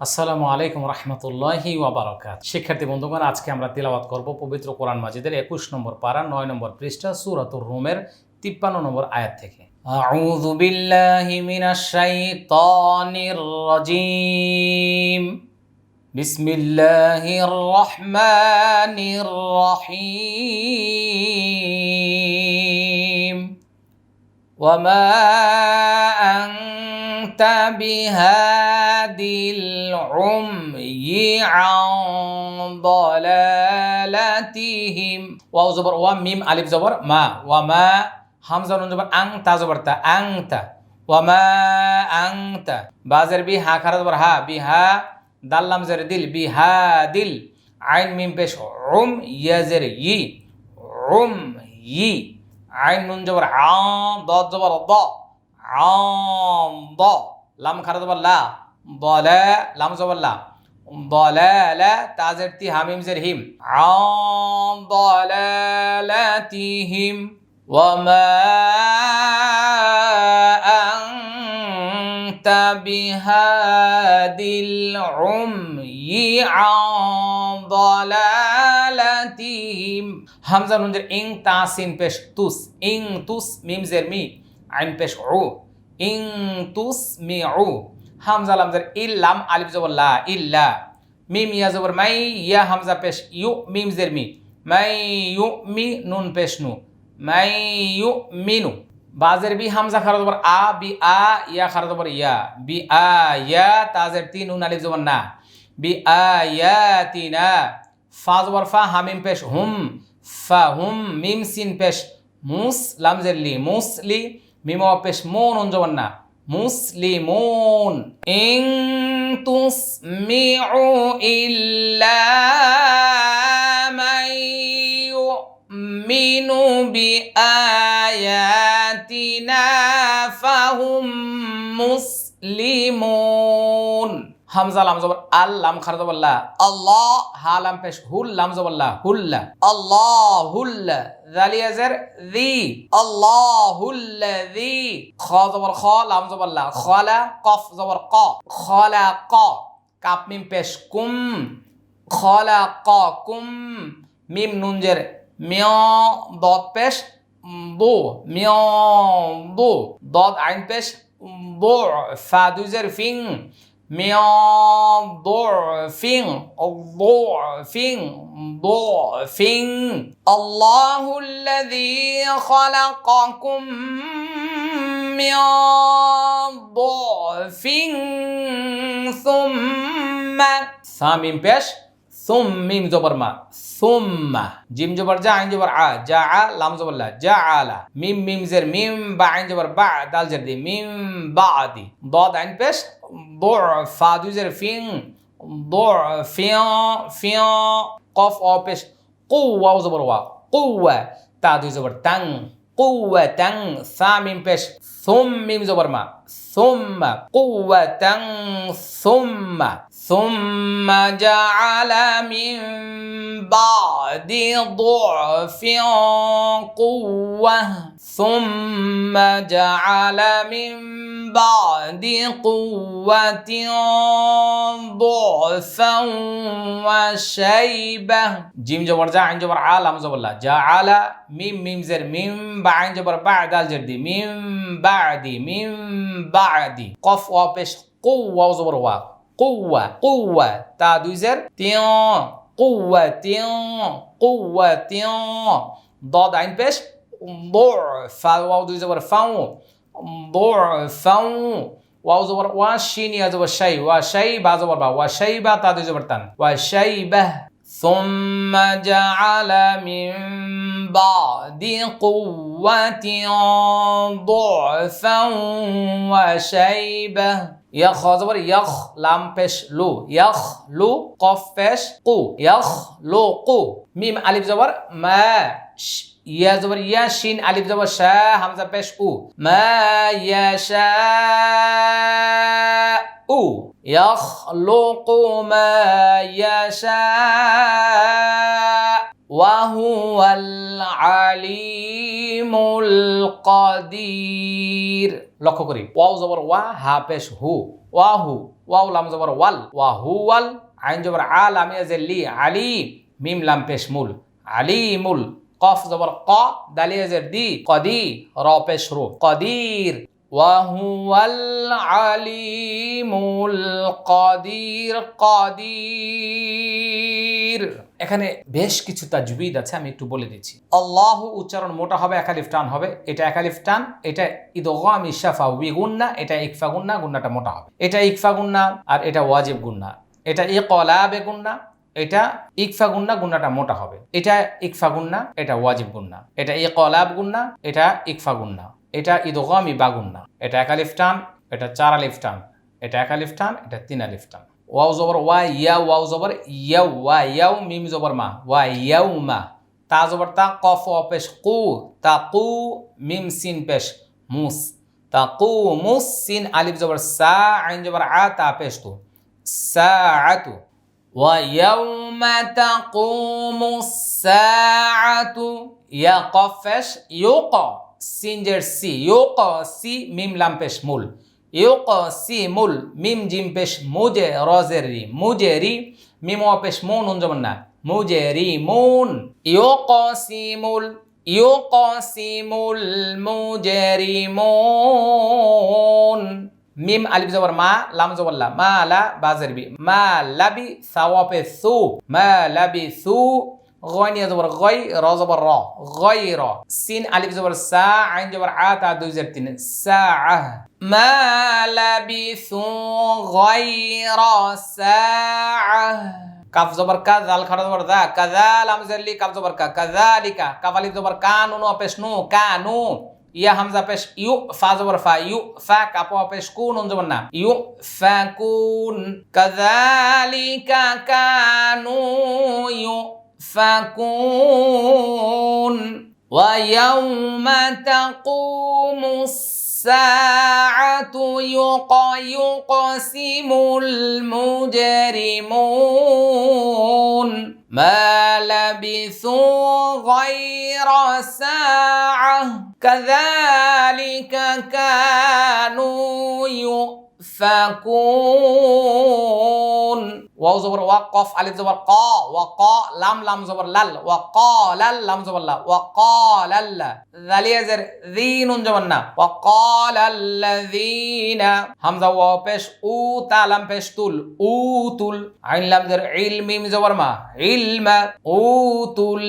আসসালামু আলাইকুম রহমতুল্লাহি ওয়াবারকাত শিক্ষার্থী বন্ধুগণ আজকে আমরা তিলাওয়াত করব পবিত্র কোরআন মাজিদের একুশ নম্বর পারা নয় নম্বর পৃষ্ঠা সুরাতুর রুমের তিপ্পান্ন নম্বর আয়াত থেকে أعوذ بالله من الشيطان الرجيم بسم الله الرحمن الرحيم وما أنت بهادي العمي عن ضلالتهم واو زبر وميم ألف زبر ما وما হামজা নুন জবর আং তা জবর তা আং তা ওয়ামা আং তা বাজের বি হা খারা জবর হা বি হা দাল্লাম জের দিল বি হা দিল আইন মিম পেশ উম ইয়াজের ই উম ই আইন নুন জবর আ দ জবর দ আম দ লাম খারা জবর লা দলা লাম জবর লা ضلالة تازر تي هميم زر هم عن ضلالتهم وما أنت بهادي العمي عن ضلالتهم همزة ننجر إن تاسين بش توس إن توس ميم زر مي عين بش عو إن توس مي عو হামজা লামজার ইল্লাম আলিফ জবর লা ইল্লা। মিম ইয়া জবর মাই, ইয়া হামজা পেশ ইউ মিম জের মি। মাই ইউ মি নুন পেশ নু। মাই ইউ মিনু বাজের বি হামজা খারা জবর আ, বি আ, ইয়া খারা জবর ইয়া। বি আ, ইয়া তাজের তিন নুন আলিফ জবর না। বি আ, ইয়া, তিনা ফা জবর ফা, হামিম পেশ হুম। ফা হুম, মিম সিন পেশ মুস লামজের লি মুসলি মিম পেশ মো নুন জবর না। مسلمون. إن تسمعوا إلا من يؤمن بآياتنا فهم مسلمون. হামজা লাম জবর আল লাম খার জবল্লা আল্লাহ। হা লাম পেশ হুল লাম জবল্লা হুল্লা। আল্লাহ হুল্লা জালিয়াজের দি আল্লাহুল্লাযী। খ জবর খ লাম জবল্লা খলা কফ জবর ক। খলা ক। কাপ মিম পেশ কুম। খলা ক কুম। মিম নুনজের মিয় দত পেশ বো মিয় বো দত আইন পেশ বো ফা দুজের ফিং। من ضعف ضعف ضعف الله الذي خلقكم من ضعف ثم ثامين بيش ثم ميم زبر ما ثم جيم جبر جا عين جبر ع جا ع لام زبر لا جا علا ميم ميم زر ميم با عين جبر با دال جر دي ميم بعدي ضاد عين ফা দুই জের ফিং ফিয়া ফিয়া কফ অপেশ কৌয়া জবর ওয়া কৌয়া তা দুই জবর তাং কৌয়া তাং সা মিম পেশ ثم قوة ثم ثم جعل من بعد ضعف قوة. ثم جعل من بعد قوة ضعفا وشيبة. جيم جبر جا عين جبر عالم زبر لا جعل ميم ميم زر ميم بعين جبر بعد الجردي ميم بعدي ميم بعدي قف وابش قوة وزبر وا قوة قوة تا دوزر تيون قوة تيون قوة تيون ضاد عين بيش ضعف واو دوزر زبر فاو ضعفا واو زبر واشين يا زبر شي وشي با زبر با وشي با تا دوزر زبر تن وشيبه ثم جعل من بعد قوة ضعفا وشيبة. يخ خزبر يخ لام بش لو يخ لو قف بش قو يخ لو قو. ميم ألف زبر ما يا زبر يا شين ألف زبر شا همزة بش أو ما يشاء يخلق ما يشاء وهو العليم القدير লক্ষ্য করি ওয়াও জবর ওয়া হা পেশ হু ওয়াহু ওয়াউ লাম জবর ওয়াল ওয়াহু ওয়াল আইন জবর আল আমি লি আলি মিম লাম পেশ মুল আলিমুল কফ জবর ক দালিয়া জের দি কদি র পেশ রো কদির ওয়াহুয়াল আলিমুল কদির কদির। এখানে বেশ কিছু তাজবিদ আছে, আমি একটু বলে দিচ্ছি। আল্লাহ উচ্চারণ মোটা হবে একালিফ টান হবে। এটা একালিফ টান, এটা ইদগাম ইশাফা উই গুন্না, এটা ইকফা গুন্না, গুন্নাটা মোটা হবে। এটা ইকফা গুন্না আর এটা ওয়াজিব গুন্না। এটা ইকলাবে গুন্না, এটা ইকফা গুন্না, গুন্নাটা মোটা হবে। এটা ইকফা গুন্না, এটা ওয়াজিব গুন্না। এটা ইকলাব গুন্না, এটা ইকফা গুন্না। এটা ইদগামি বা গুন্না এটা একালিফ টান এটা চার আলিফ টান এটা একালিফ টান এটা তিন আলিফ টান ওয়াও জবর ওয়া ইয়া ওয়াও জবর ইয়াও ওয়া ইয়াও মিম জবর মা ওয়া ইয়াও মা তা জবর তা কফ ও পেশ কু তা কু মিম সিন পেশ মুস তা কু মুস সিন আলিফ জবর সা আইন জবর আ তা পেশ তু সা আতু ويوم تقوم الساعة يقفش সিনজের সি ইউ ক সি মিম লাম পেশ মূল ইউ ক সি মূল মিম জিম পেশ মুজে রজের রি মুজে রি মিম পেশ মুন উঞ্জমন না মুজে রি মুন ইউ ক সি মূল ইউ ক সি মূল মুজে রি মুন মিম আলিফ জবর মা লাম জবর লা মা লা বাজের বি মা লাবি সাওয়াপে সু মা লাবি সু গয়নিয়া জবর গয় র জবর র গয় র সিন আলিফ জবর সা আইন জবর আ তা দুই জের তিন সা আহ মা লাবি সু গয়র সা কাফ জবর কা জাল খারা জবর দা কাজাল আমজাল্লি কাফ জবর কা কাজালিকা কাফ আলিফ জবর কানুন অপেশনু কানু ইয়া হামজা পেশ ইউ ফা জবর ফা ইউ ফা কাপো পেশ কুন উন জবর না ইউ ফা কুন কাযালিকা কানু ইউ فكون ويوم تقوم الساعة يقسم المجرمون ما لبثوا غير ساعة كذلك كانوا يؤفكون ওয়াও জবর, ওয়া কফ, আলিফ জবর, ক, ওয়া ক, লাম লাম জবর, লাল, ওয়া ক, লাল, লাম জবর লা ওয়া ক, লাল জালিয়া জের যিন উন জবর না। ওয়া ক লাল্লাযিনা হামজা ওয়া পেশ, উ, তা, লাম, পেশ, তুল, উ, তুল। আইন, লাম, জের, ইল, মিম জবর মা। ইলমা, উ, তুল,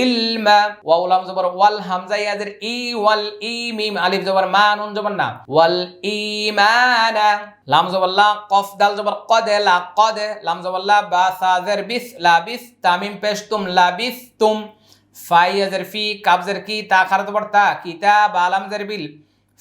ইলমা। ওয়াও, লাম জবর, ওয়াল, হামজা ইয়া ই, ওয়াল, ই, মিম, আলিফ জবর, মা, নুন জবর না। ওয়াল ইমানা লাম জবর, লা, কফ, দাল জবর কদে লা কদে লাম জবর লা বা সাজের বিস লাবিস তামিম পেশ তুম লা বিস তুম, ফাই আজের ফি কাবজের কি, তা খারাত জবর তা কিতাব, আলাম জের বিল।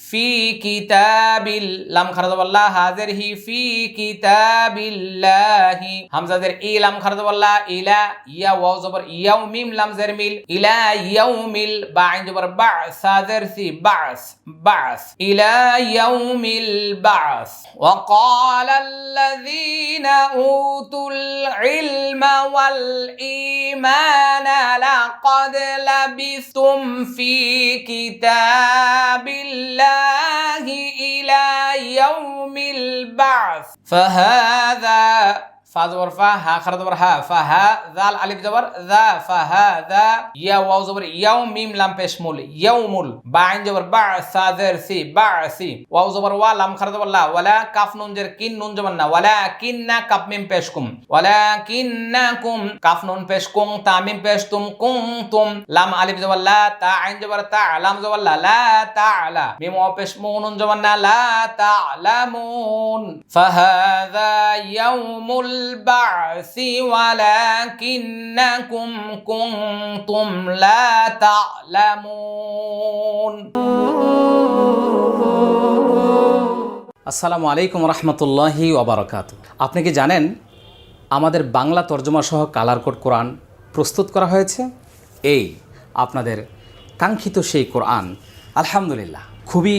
ফি কিতাবিল লাম খারা জবর লা হাজের হি ফি কিতাবিল্লাহি হামজা জের ই লাম খারা জবর লা ইলা ইয়া ওয়াও জবর ইয়াও মিম লাম জের মিল ইলা ইয়াউমিল বা আইন জবর বা সা জের সি বাস বাস ইলা ইয়াউমিল বাস وقال الذين أوتوا العلم والإيمان لقد لبثتم في كتاب الله إلى يوم البعث. فهذا ফা জবর ফা, হা, খারা জবর, হা, ফা, হা জাল আলিফ জবর, দা, ফা, হা, দা, ইয়া, ওয়াও জবর, ইয়াও, মিম, লাম, পেশ, মুল ইয়াউমুল বা, আইন জবর, বা, সা, জের, সি, বা, সি, ওয়াও জবর, ওয়া, লাম, খারা জবর, লা, ওয়ালা, কাফ, নুন, জের, কিন, নুন, জবর না, ওয়ালা, কিন, না, কাপ, মিম, পেশ, কুম, ওয়ালা, কিন, না, কুম, কাফ, নুন, পেশ, কুম, তা, মিম, পেশ, তুম, কুম, তুম, লাম, আলিফ জবর, লা, তা, আইন জবর, তা, লাম জবর, লা লা, তা আলা মিম, ওয়া, পেশ, মু, নুন, জবর না, লা, তা আলামুন ফাহাদা ইয়াউমুল البعث ولكنكم كنتم لا تعلمون আসসালামু আলাইকুম রহমতুল্লাহি ওবরাকাত আপনি কি জানেন আমাদের বাংলা তর্জমা সহ কালার কোড কোরআন প্রস্তুত করা হয়েছে এই আপনাদের কাঙ্ক্ষিত সেই কোরআন আলহামদুলিল্লাহ খুবই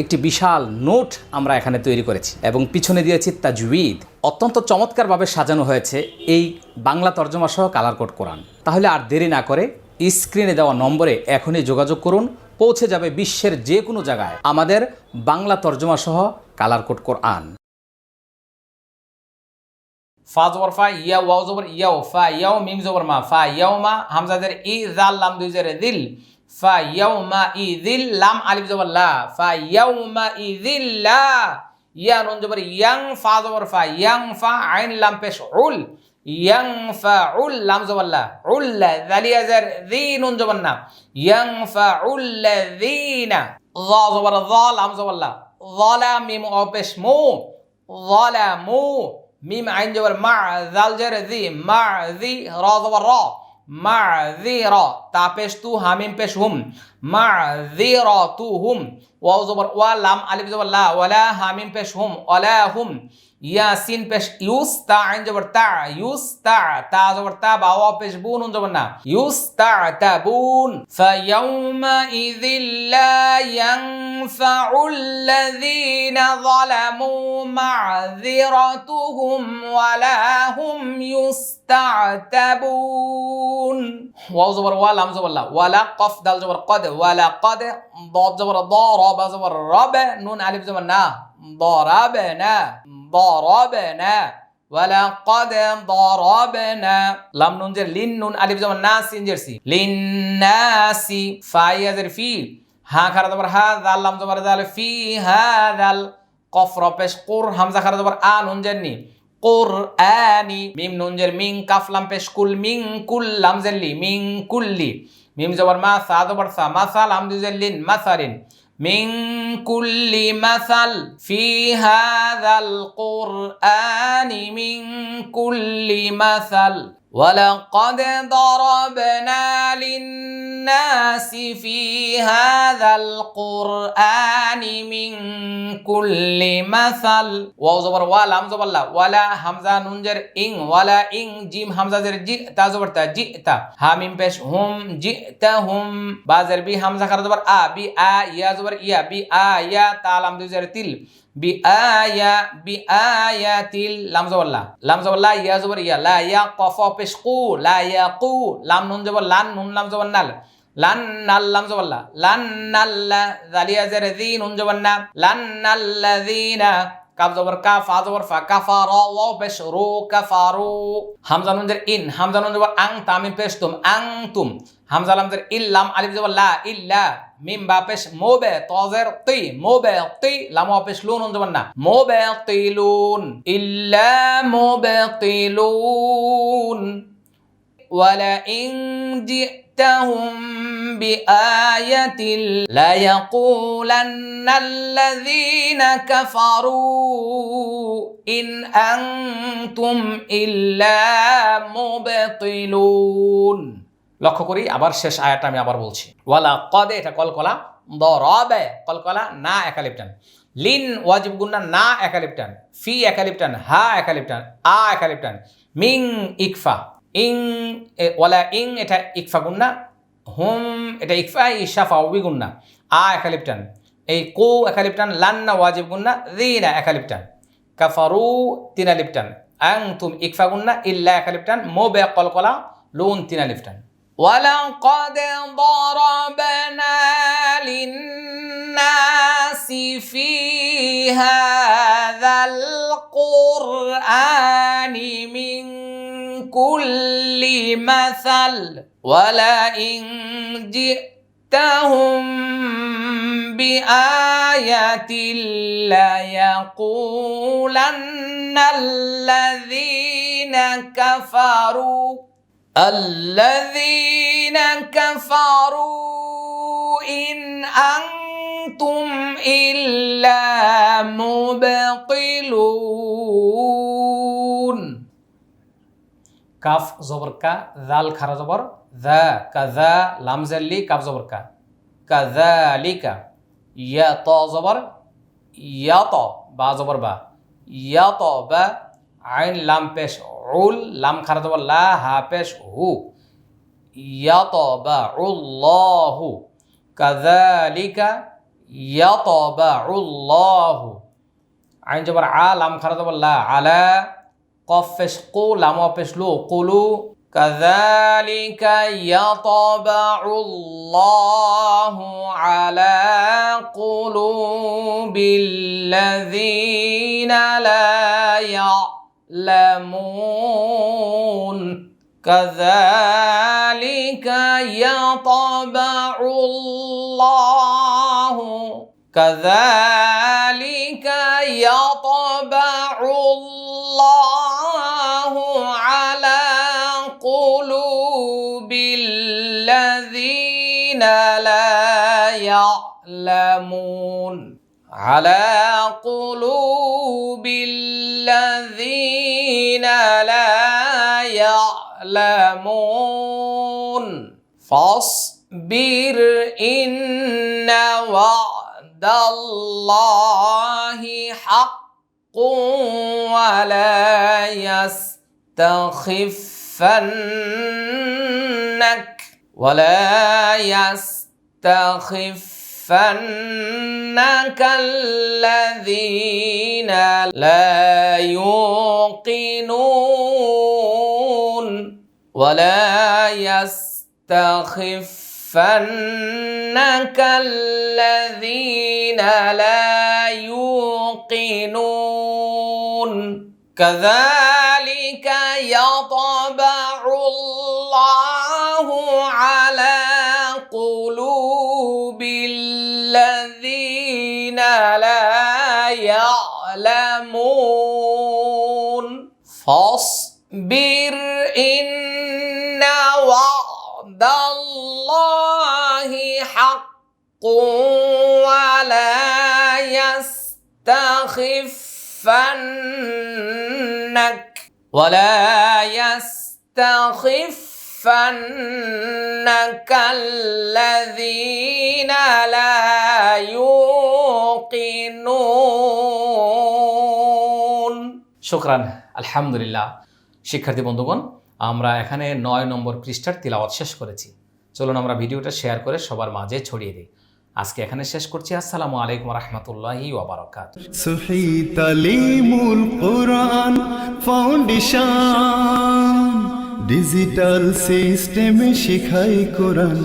একটি বিশাল নোট আমরা এখানে তৈরি করেছি এবং পিছনে দিয়েছি তাজউইদ। অত্যন্ত চমৎকারভাবে সাজানো হয়েছে এই বাংলা তর্জমা সহ কালার কোড কোরআন। তাহলে আর দেরি না করে স্ক্রিনে দেওয়া নম্বরে এখনই যোগাযোগ করুন, পৌঁছে যাবে বিশ্বের যে কোনো জায়গায় আমাদের বাংলা তর্জমা সহ কালার কোড কোরআন। ফা জবর ফা, ইয়া, ওয়াও জবর ইয়াও ফা, ইয়াও, মিম জবর, মা, ফা, ইয়াও, মা, হামজাদের ই, জাল, লাম, দুই দিল। ফা ইয়াও মা ই দিল লাম আলিফ জবর লা ফা ইয়াও মা ই দিল লা ইয়া নুন জবর ইয়াং ফা জবর ফা ইয়াং ফা আইন লাম পেশ উল ইয়াং ফা উল লাম জবর লা উল জালিয়া জের দি নুন জবর না ইয়াং ফা উল দিনা য জবর য লাম জবর লা ظلا মিম ও পেশ মু ظلموا ميم عين جبر مع ذال جر ذي مع ذي را زبر را مع ذي را تا پیش تو همین پیش هم مع ذي را تو هم واو زبر و لام الف زبر لا ولا همین پیش هم ولا هم ইয়াসিন পেশ ইউস তা আইন জবর তা ইউস তা তা জবর তা বাওয়া পেশ বুন উন জবর না ইউস তা তা বুন ফায়াউমা ইযিল লা ইয়ানফাউ الذين ظلموا معذرتهم ولا هم يستعتبون واو زبر ولا لام زبر لا ولا قف دال زبر قد ولا قد ضاد زبر ضرب زبر رب نون الف زبر نا ضربنا ضربنا ولقد ضربنا لام نون جر لين نون الف زبر ناس سين سي للناس فاي زر في ها خرا زبر ها ذال لام زبر ذال في هذا القف ربش قر همزه خرا زبر ا نون جرني قرآني ميم نون جر مين كاف لام بش كل مين كل لام زلي مين كل ميم زبر ما سا زبر سا مثل لام زلين مثل من كل مثل في هذا القرآن من كل مثل. ولقد ضربنا للناس في هذا القرآن من كل مثل واو زبر ولا هم زبر لا ولا همزة ننجر إن ولا إن جيم همزة زر جي تا زبر تا جئت هامين بش هم جئتهم بازر بي همزة خر زبر آ بي آ يا زبر يا بي آ يا تا لام دو زر تل বি আয়া বি আয়াতিল লাম জবল্লা। লাম জবল্লা, ইয়া জবর, ইয়া। কফ পেশ কু লা কু লাম নুন জবর, লান নুন লাম জবর নাল। লান্নাল্লাম জবাল্লা। লান্নাল্লা জালিয়া জের দিন হুন জবান্না লান্নাল্লাযীনা কাফ জবর, কা, ফা জবর, ফা কাফারা ওয়া, বাশরু কাফারু হামজা নুন জের ইন, হামজা নুন জবর আং, তামিম পেশ তুম, আং তুম। হামজা লাম জের ইল্লাম আলিফ জবর লা, ইল্লা। মিম বা পেশ মোবে তজের তি মোবে তি লাম ওয়া পেশ লুন নুন জবর না মোবে তিলুন ইল্লা মোবে তিলুন ولئن جئتهم بآية ليقولن الذين كفروا إن أنتم إلا مبطلون লক্ষ্য করি, আবার শেষ আয়াটা আমি আবার বলছি। ওয়ালা কদে এটা কলকলা দ রবে কলকলা, না একালিপটান। লিন ওয়াজিব গুন্না না একালিপটান। ফি একালিপটান, হা একালিপটান, আ একালিপটান। মিং ইকফা, ইং ওয়ালা ইং, এটা ইকফা গুন্না হুম, এটা ইকফা ইশাফা উবি গুন্না আ একালিপটান। এই কো একালিপটান লান্না ওয়াজিব গুন্না রিনা একালিপটান। কাফারু, তিনা লিপটান আং তুম ইকফা গুন্না ইল্লা একালিপটান। মো বে কলকলা, লুন তিনা লিপটান ولقد ضربنا للناس في هذا القرآن من كل مثل ولئن جئتهم بآية ليقولن الذين كفروا الذين كفروا إن أنتم إلا مبطلون. كاف زبركا ذال خرا زبر ذا كذا لام زلي كاف زبركا كذلك يا طا زبر يا طا با زبر با. يا طا با আইন লাম পেশ উল লাম খারাত লা হা পেশ হু ইয়াতবাউল্লাহু কাযালিকা ইয়াতবাউল্লাহু আইন জবর আ লাম খারাত লা আলা কফ পেশ কু লাম পেশ লু কুলু كذلك يطبع الله على قلوب الذين لا يعلمون كذلك يطبع الله. كذلك يطبع الله على قلوب الذين لا يعلمون. على قلوب الذين لا يعلمون. فاصبر إن وعد الله حق ولا يستخفنك ولا يستخفنك الذين لا يوقنون ولا يستخفنك الذين لا يوقنون. كذلك يطبع الله ولا يستخفنك ولا يستخفنك الذين لا يوقنون শুক্রান আলহামদুলিল্লাহ শিক্ষার্থী বন্ধুগণ আমরা এখানে নয় নম্বর পৃষ্ঠার তিলাওয়াত শেষ করেছি চলুন আমরা ভিডিওটা শেয়ার করে সবার মাঝে ছড়িয়ে দিই আজকে এখানে শেষ করছি। আসসালামু আলাইকুম রহমতুল্লাহি ওবরাকাত সহি তালিমুল কোরআন ফাউন্ডেশন, ডিজিটাল সিস্টেমে শিখাই কোরআন।